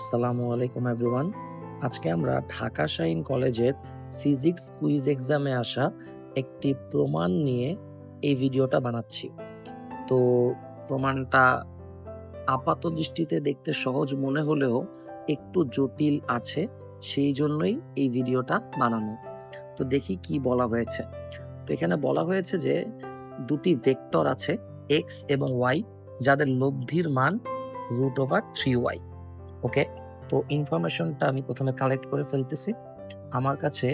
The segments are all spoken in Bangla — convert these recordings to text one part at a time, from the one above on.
আসসালামু আলাইকুম এভরিওয়ান। আজকে আমরা ঢাকা শাহিন কলেজের ফিজিক্স কুইজ এক্সামে আসা একটি প্রমাণ নিয়ে এই ভিডিওটা বানাচ্ছি। তো প্রমাণটা আপাত দৃষ্টিতে দেখতে সহজ মনে হলেও একটু জটিল আছে, সেই জন্যই এই ভিডিওটা বানানো। তো দেখি কি বলা হয়েছে। তো এখানে বলা হয়েছে যে দুটি ভেক্টর আছে, এক্স এবং ওয়াই, যাদের লব্ধির মান root over three Y. Okay তো ইনফরমেশনটা আমি প্রথমে কালেক্ট করে ফেলতেছি। আমার কাছে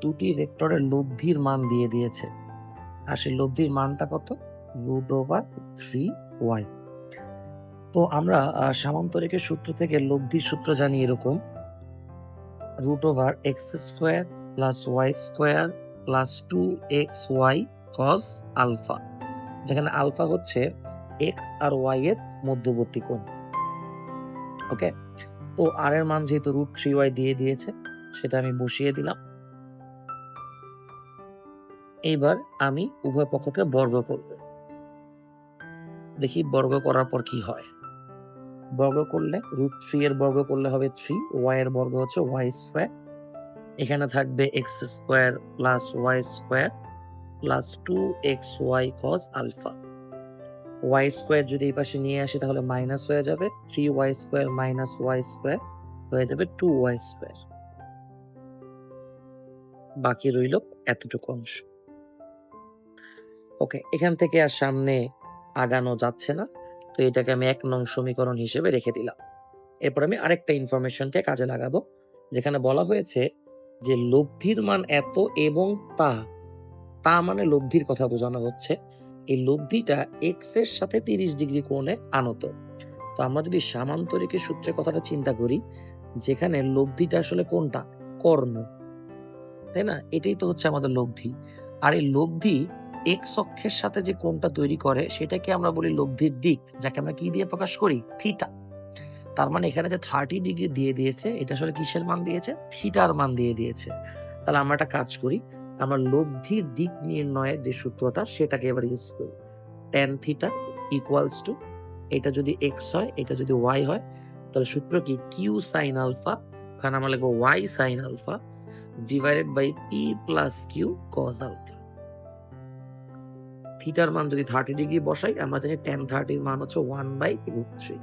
দুটি ভেক্টরের লব্ধির মান দিয়ে দিয়েছে। আর সেই লব্ধির মানটা কত? রুট ওভার থ্রি ওয়াই তো আমরা সামান্তরিকের সূত্র থেকে লব্ধির সূত্র জানি এরকম। Root over X square plus Y square plus two X Y cos alpha যেখানে আলফা হচ্ছে এক্স আর ওয়াই এর মধ্যবর্তী কোণ। ওকে তো আর এর মান যেহেতু রুট থ্রি ওয়াই দিয়ে দিয়েছে, সেটা আমি বসিয়ে দিলাম। এইবার আমি উভয় পক্ষকে বর্গ করব। দেখি বর্গ করার পর কি হয়। বর্গ করলে রুট থ্রি এর বর্গ করলে হবে থ্রি ওয়াই এর বর্গ হচ্ছে ওয়াই স্কোয়ার এখানে থাকবে X square plus Y square plus two X Y cos alpha Y square যদি এই পাশে নিয়ে আসি তাহলে মাইনাস হয়ে যাবে। Three Y square minus Y square হয়ে যাবে টু ওয়াই স্কোয়ার বাকি রইল এতটুকু অংশ। ওকে এখান থেকে আর সামনে আগানো যাচ্ছে না, তো এটাকে আমি এক নং সমীকরণ হিসেবে রেখে দিলাম। এরপর আমি আরেকটা ইনফরমেশনকে কাজে লাগাবো, যেখানে বলা হয়েছে যে লব্ধির মান এত এবং তা তা মানে লব্ধির কথা বোঝানো হচ্ছে। এই লব্ধিটা এক্সের সাথে তিরিশ ডিগ্রি কোণে আনত। তো আমরা যদি সামান্তরিকের সূত্রের কথাটা চিন্তা করি, যেখানে লব্ধিটা আসলে কোনটা? কর্ণ। তাই না? এটাই তো হচ্ছে আমাদের লব্ধি। আর এই লব্ধি এক্স অক্ষের সাথে যে কোণটা তৈরি করে, সেটাকে আমরা বলি লব্ধির দিক, যাকে আমরা কি দিয়ে প্রকাশ করি? থিটা। তার মানে এখানে যে থার্টি ডিগ্রি দিয়ে দিয়েছে, এটা আসলে কিসের মান দিয়েছে? থিটার মান দিয়ে দিয়েছে। তাহলে আমরা একটা কাজ করি আমরা লব্ধির দিক নির্ণয়ের যে সূত্রটা, সেটাকে এবার ইউজ করি। টেন থিটা ইকুয়ালস টু এটা যদি এক্স হয়, এটা যদি ওয়াই হয়, তাহলে সূত্র কি? কিউ সাইন আলফা ওখানে আমরা লিখব Y sine alpha divided by P plus Q cos alpha থিটার মান যদি থার্টি ডিগ্রি বসাই, আমরা জানি টেন থার্টির মান হচ্ছে ওয়ান বাই রুট থ্রি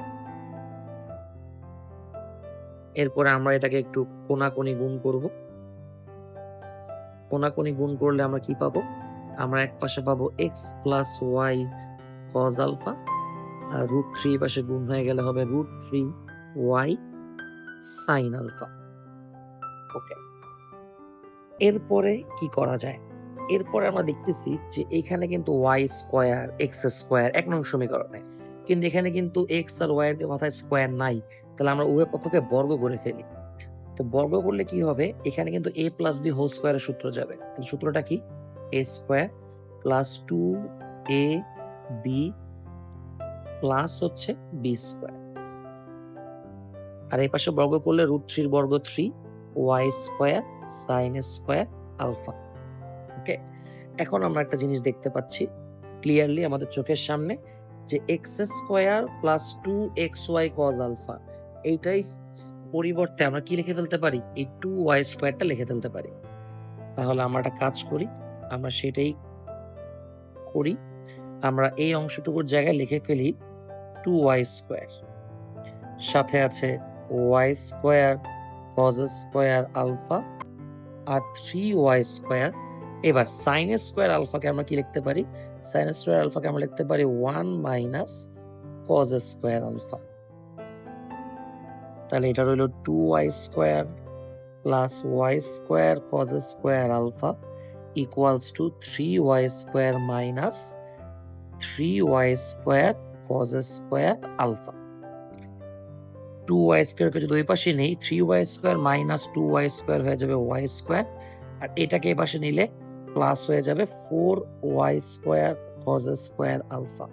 এরপরে আমরা এটাকে একটু কোনাকুনি গুণ করব। কোনাকুনি গুণ করলে আমরা কি পাবো? আমরা এক পাশে পাবো X plus Y cos alpha আর রুট থ্রি পাশে গুণ হয়ে গেলে হবে root three Y sine alpha okay এরপরে কি করা যায়? এরপরে আমরা দেখতেছি যে এখানে কিন্তু ওয়াই স্কোয়ার এক্স স্কোয়ার এক নং সমীকরণে। কিন্তু এখানে কিন্তু এক্স আর ওয়াই এর মাথায় স্কোয়ার নাই। তাহলে আমরা উভয় পক্ষকে বর্গ করে ফেলি। তো বর্গ করলে কি হবে? এখানে কিন্তু এ প্লাস বি হোল স্কোয়ারের সূত্র যাবে। তাহলে সূত্রটা কি? A square plus two A B plus হচ্ছে বি স্কোয়ার আর এই পাশে বর্গ করলে রুট থ্রির বর্গ three Y square sine square alpha okay এখন আমরা একটা জিনিস দেখতে পাচ্ছি ক্লিয়ারলি আমাদের চোখের সামনে যে X square plus two X Y cos alpha এইটাই পরিবর্তে আমরা কি লিখে ফেলতে পারি? এই টু ওয়াই স্কোয়ারটা লিখে ফেলতে পারি। তাহলে আমরা একটা কাজ করি, আমরা সেটাই করি। আমরা এই অংশটুকুর জায়গায় লিখে ফেলি টু ওয়াই স্কোয়ার সাথে আছে Y square cos square alpha আর থ্রি ওয়াই স্কোয়ার এবার সাইন স্কোয়ার আলফাকে আমরা কি লিখতে পারি? সাইন স্কোয়ার আলফাকে আমরা লিখতে পারি one minus cos square alpha তাহলে এটা রইল two Y square plus Y square cos square alpha equals to three Y square minus three Y square cos square alpha two Y স্কোয়ারকে যদি ওই পাশে নেই three Y square minus two Y square হয়ে যাবে ওয়াই স্কোয়ার আর এটাকে এই পাশে নিলে প্লাস হয়ে যাবে four y square cos square alpha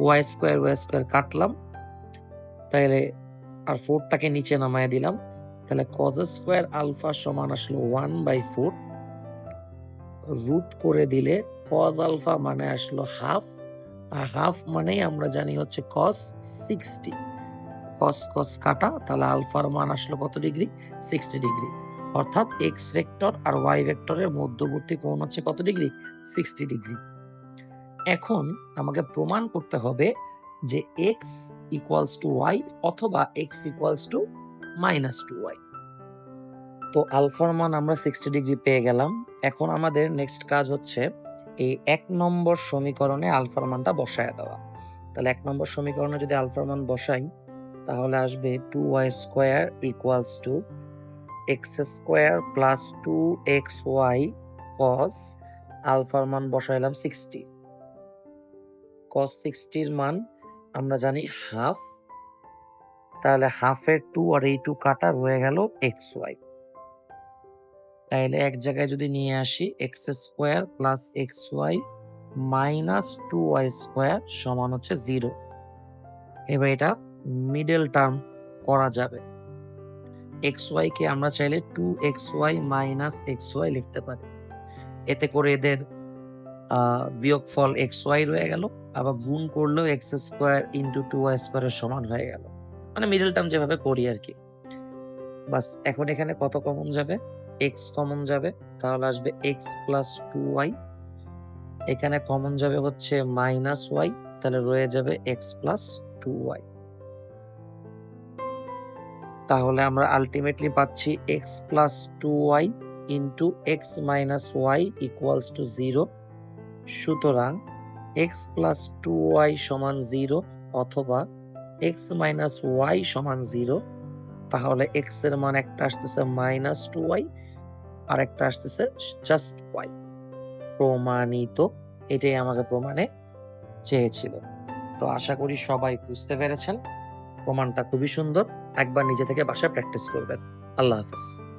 y square y square কাটলাম তাহলে আর ফোরটাকে নিচে নামায় দিলাম। তাহলে কজ স্কোয়ার আলফা সমান আসলো ওয়ান বাই ফোর রুট করে দিলে কজ আলফা মানে আসলো হাফ আর হাফ মানেই আমরা জানি হচ্ছে কস সিক্সটি কস কস কাটা, তাহলে আলফার মান আসলো কত ডিগ্রি সিক্সটি ডিগ্রি অর্থাৎ এক্স ভেক্টর আর ওয়াই ভেক্টরের মধ্যবর্তী কোণ হচ্ছে কত ডিগ্রি সিক্সটি ডিগ্রি এখন আমাকে প্রমাণ করতে হবে যে এক্স ইকুয়ালস টু ওয়াই অথবা x equals to minus two y তো আলফার মান আমরা সিক্সটি ডিগ্রি পেয়ে গেলাম। এখন আমাদের নেক্সট কাজ হচ্ছে এই এক নম্বর সমীকরণে আলফার মানটা বসায় দেওয়া। তাহলে এক নম্বর সমীকরণে যদি আলফার মান বসাই, তাহলে আসবে two y square equals to x square plus two x y cos আলফার মান বসাইলাম সিক্সটি কস সিক্সটির মান আমরা জানি হাফ, তাহলে হাফের টু আর এই টু কাটা রয়ে গেল এক্স ওয়াই। তাহলে এক জায়গায় যদি নিয়ে আসি, x square plus x y minus two y square সমান হচ্ছে জিরো। এবার এটা মিডল টার্ম করা যাবে। এক্স ওয়াই কে আমরা চাইলে two x y minus x y লিখতে পারি। এতে করে এদের আহ, বিয়োগফল এক্স ওয়াই রয়ে গেল আবার গুণ করলেও x square into two y স্কোয়ারের সমান হয়ে গেল। মানে মিডল টার্ম যেভাবে করি আর কি। বাস এখন এখানে কত কমন যাবে? এক্স কমন যাবে তাহলে আসবে এক্স প্লাস টু ওয়াই এখানে কমন যাবে হচ্ছে মাইনাস ওয়াই তাহলে রয়ে যাবে এক্স প্লাস টু ওয়াই তাহলে আমরা আলটিমেটলি পাচ্ছি x plus two y into x minus y equals to zero সুতরাং এক্স প্লাস টু ওয়াই সমান জিরো অথবা এক্স মাইনাস ওয়াই সমান জিরো তাহলে এক্সের মান একটা আসতেছে মাইনাস টু ওয়াই আর একটা আসতেছে জাস্ট ওয়াই প্রমাণিত, এটাই আমাকে প্রমাণে চেয়েছিল। তো আশা করি সবাই বুঝতে পেরেছেন। প্রমাণটা খুবই সুন্দর। একবার নিজে থেকে বাসায় প্র্যাকটিস করবেন। আল্লাহ হাফিজ।